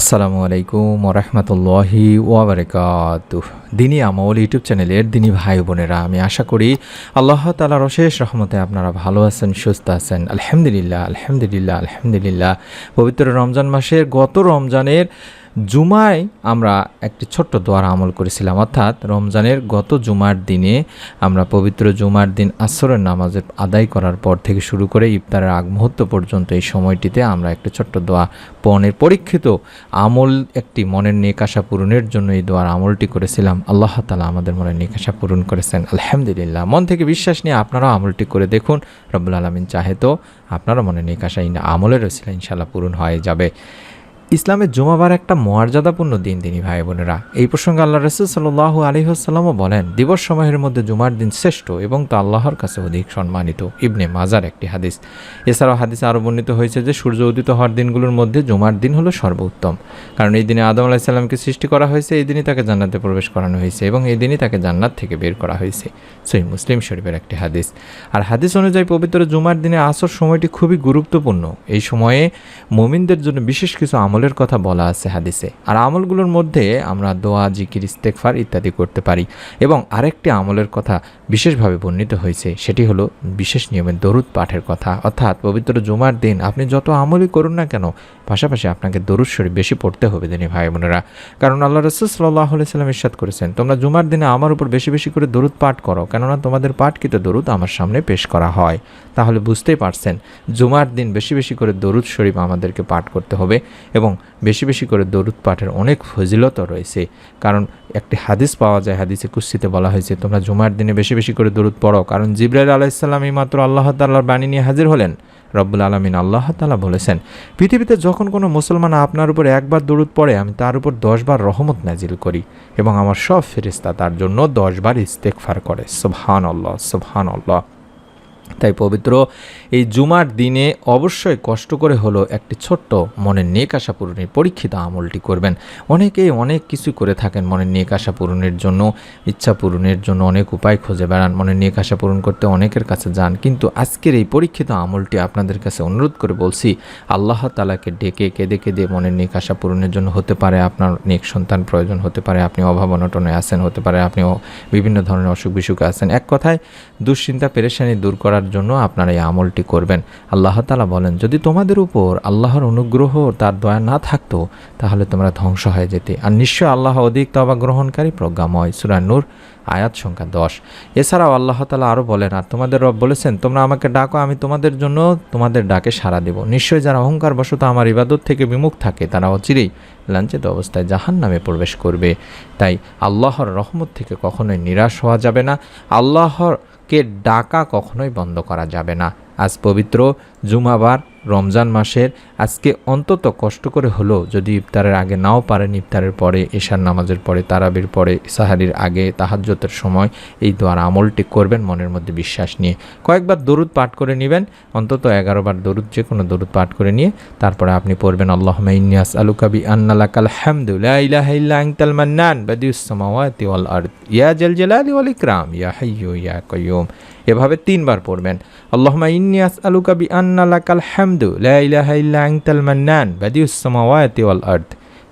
আসসালামু আলাইকুম ওরহমতুল্লাহি ওয়াবারকাত। দিনী আমল ইউটিউব চ্যানেলের দিনী ভাই বোনেরা, আমি আশা করি আল্লাহ তালার অশেষ রহমতে আপনারা ভালো আছেন, সুস্থ আছেন। আলহামদুলিল্লাহ আলহামদুলিল্লাহ আলহামদুলিল্লাহ। পবিত্র রমজান মাসের গত রমজানের জুমায় আমরা একটি ছোট্ট দোয়ার আমল করেছিলাম। অর্থাৎ রমজানের গত জুমার দিনে আমরা পবিত্র জুমার দিন আসরের নামাজের আদায় করার পর থেকে শুরু করে ইফতারের আগ মুহূর্ত পর্যন্ত এই সময়টিতে আমরা একটি ছোট্ট দোয়া পণের পরীক্ষিত আমল, একটি মনের নেকাশা পূরণের জন্য এই দোয়ার আমলটি করেছিলাম। আল্লাহ তালা আমাদের মনের নেকাশা পূরণ করেছেন। আলহামদুলিল্লাহ। মন থেকে বিশ্বাস নিয়ে আপনারাও আমলটি করে দেখুন। রব্বুল আলমিন চাহে তো আপনারও মনের নেকাশা ইন আমলের রসিলা ইনশাল্লাহ পূরণ হয়ে যাবে। ইসলামের জুমাবার একটা মর্যাদাপূর্ণ দিন তিনি ভাই বোনেরা এই প্রসঙ্গে আল্লাহ রসুল সাল্লাহ আলহিহাসাল্লামও বলেন, দিবস সময়ের মধ্যে জুমার দিন শ্রেষ্ঠ এবং তা আল্লাহর কাছে অধিক সম্মানিত। ইবনে মাজার একটি হাদিস। এছাড়াও হাদিসে আরও বর্ণিত হয়েছে যে, সূর্য উদিত হওয়ার দিনগুলোর মধ্যে জুমার দিন হলো সর্বোত্তম। কারণ এই দিনে আদম আলাহিসাল্লামকে সৃষ্টি করা হয়েছে, এই দিনই তাকে জান্নাতে প্রবেশ করানো হয়েছে এবং এই দিনই তাকে জান্নাত থেকে বের করা হয়েছে। সেই মুসলিম শরীফের একটি হাদিস। আর হাদিস অনুযায়ী পবিত্র জুমার দিনে আসর সময়টি খুবই গুরুত্বপূর্ণ। এই সময়ে মুমিনদের জন্য বিশেষ কিছু আমলের কথা বলা আছে হাদিসে। আর আমলগুলোর মধ্যে আমরা দোয়া, জিকির ইস্তেকফার ইত্যাদি করতে পারি এবং আরেকটি আমলের কথা বিশেষভাবে বর্ণিত হয়েছে, সেটি হলো বিশেষ নিয়মে দরুদ পাঠের কথা। অর্থাৎ পবিত্র জুমার দিন আপনি যত আমলই করুন না কেন, পাশাপাশি আপনাকে দরুদ শরীফ বেশি পড়তে হবে, দিনী ভাই বোনেরা। কারণ আল্লাহ রসুল সাল্লাহ সাল্লাম ইরশাদ করেছেন, তোমরা জুমার দিনে আমার উপর বেশি বেশি করে দরুদ পাঠ করো, কেননা তোমাদের পাঠকৃত দরুদ আমার সামনে পেশ করা হয়। তাহলে বুঝতেই পারছেন, জুমার দিন বেশি বেশি করে দরুদ শরীফ আমাদেরকে পাঠ করতে হবে এবং বেশি বেশি করে দরুদ পাঠের অনেক ফজিলত রয়েছে। কারণ একটি হাদিস পাওয়া যায়, হাদিসে কুস্তিতে বলা হয়েছে, তোমরা জুমার দিনে বেশি বেশি করে দরুদ পড়ো। কারণ জিব্রাইল আলাইসাল্লাম মাত্র আল্লাহ তাল্লাহর বাণী নিয়ে হাজির হলেন। রব্বুল আলমিন আল্লাহ তালা বলেছেন, পৃথিবীতে যখন কোনো মুসলমান আপনার উপর একবার দরুদ পড়ে, আমি তার উপর দশবার রহমত নাজিল করি এবং আমার সব ফেরিস্তা তার জন্য দশবার ইস্তেকফার করে। সুবহান আল্লাহ সুবহান আল্লাহ তাই পবিত্র এই জুমার দিনে অবশ্যই কষ্ট করে হলো একটি ছোট্ট মনের নেক আশা পূরণের পরীক্ষিত আমলটি করবেন। অনেকেই অনেক কিছু করে থাকেন মনের নেক আশা পূরণের জন্য, ইচ্ছা পূরণের জন্য অনেক উপায় খুঁজে বেড়ান, মনের নেক আশা পূরণ করতে অনেকের কাছে যান। কিন্তু আজকের এই পরীক্ষিত আমলটি আপনাদের কাছে অনুরোধ করে বলছি, আল্লাহ তালাকে ডেকে কেঁদে কেঁদে মনের নেক আশা পূরণের জন্য হতে পারে, আপনার নেক সন্তান প্রয়োজন হতে পারে, আপনি অভাব অনটনে আছেন হতে পারে আপনি বিভিন্ন ধরনের অসুখ বিসুখে আছেন। এক কথায় দুশ্চিন্তা, পেরেশানি দূর করার জন্য আপনারা এই আমলটি করবেন। আল্লাহ তালা বলেন, যদি তোমাদের উপর আল্লাহর অনুগ্রহ তার দয়া না থাকতো, তাহলে তোমরা ধ্বংস হয়ে যেতে। আর নিশ্চয় আল্লাহ অধিক তবা গ্রহণকারী প্রজ্ঞাময়। সুরা নূর, আয়াত সংখ্যা দশ। এছাড়াও আল্লাহ তালা আরও বলেন, আর তোমাদের রব বলেছেন, তোমরা আমাকে ডাকো, আমি তোমাদের জন্য তোমাদের ডাকে সাড়া দেব। নিশ্চয়ই যারা অহংকার বশত আমার ইবাদত থেকে বিমুখ থাকে, তারা অচিরেই লাঞ্ছিত অবস্থায় জাহান নামে প্রবেশ করবে। তাই আল্লাহর রহমত থেকে কখনোই নিরাশ হওয়া যাবে না। আল্লাহর কে ডাকা কখনোই বন্ধ করা যাবে না। আজ পবিত্র জুমাবার রমজান মাসের আজকে অন্তত কষ্ট করে হলো যদি ইফতারের আগে নাও পারেন, ইফতারের পরে, এশার নামাজের পরে, তারাবির পরে, সাহারির আগে তাহাজ্যতের সময় এই দোয়ার আমলটি করবেন মনের মধ্যে বিশ্বাস নিয়ে। কয়েকবার দরুদ পাঠ করে নেবেন, অন্তত এগারোবার দরুদ যে কোনো দরুদ পাঠ করে নিয়ে তারপরে আপনি পড়বেন আল্লাহ ইনিয়াস আলু কাবি আন্নালাকাল হামদুল্লাহ মান্নান বাদিউসামাওয়াতি ইয়া জাল ইয়া হাইয়ু ইয়া কাইয়ুম এভাবে তিনবার পড়বেন। আল্লাহমা ইন্নিয়াস আলুকা বি আন্না লাকাল হামদু, লা ইলাহা ইল্লা আনতাল মান্নান, বাদিউস সামাওয়াতি ওয়াল আরদ।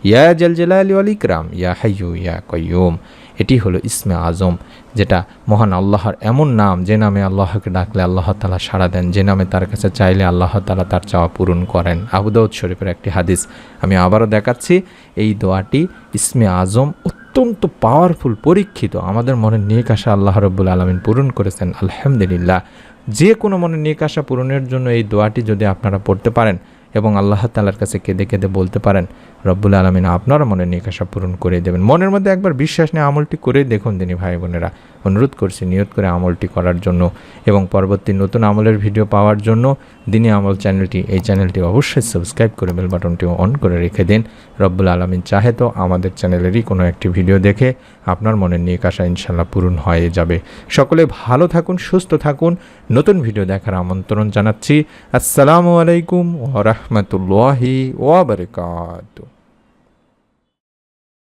ইয়া জাল জালালি ওয়াল ইকরাম, ইয়া হাইয়ু, ইয়া কাইয়ুম। এটি হলো ইসমে আজম, যেটা মহান আল্লাহর এমন নাম, যে নামে আল্লাহকে ডাকলে আল্লাহ তালা সাড়া দেন, যে নামে তার কাছে চাইলে আল্লাহ তালা তার চাওয়া পূরণ করেন। আবুদাউদ শরীফের একটি হাদিস আমি আবারও দেখাচ্ছি। এই দোয়াটি ইসমে আজম অত্যন্ত পাওয়ারফুল পরীক্ষিত, আমাদের মনে নিয়ে আসা আল্লাহ রব্বুল আলমিন পূরণ করেছেন, আলহামদুলিল্লাহ। যে কোনো মনের নিয়ে আসা পূরণের জন্য এই দোয়াটি যদি আপনারা পড়তে পারেন এবং আল্লাহ তালার কাছে কেঁদে কেঁদে বলতে পারেন, রব্বুল আলমিন আপনারা মনের নিকাশা পূরণ করে দেবেন। মনের মধ্যে একবার বিশ্বাস নিয়ে আমলটি করে দেখুন তিনি ভাই বোনেরা। অনুরোধ করছি নিয়ত করে আমলটি করার জন্য এবং পরবর্তী নতুন আমলের ভিডিও পাওয়ার জন্য দিনে আমল চ্যানেলটি, এই চ্যানেলটি অবশ্যই সাবস্ক্রাইব করে বেল বাটনটি অন করে রেখে দিন। রব্বুল আলমিন চাহে তো আমাদের চ্যানেলেরই কোনো একটি ভিডিও দেখে আপনার মনের নিয়ে আসা ইনশাল্লাহ পূরণ হয়ে যাবে। সকলে ভালো থাকুন, সুস্থ থাকুন। নতুন ভিডিও দেখার আমন্ত্রণ জানাচ্ছি। আসসালামু আলাইকুম ওরহমতুল্লাহি ওবরকাত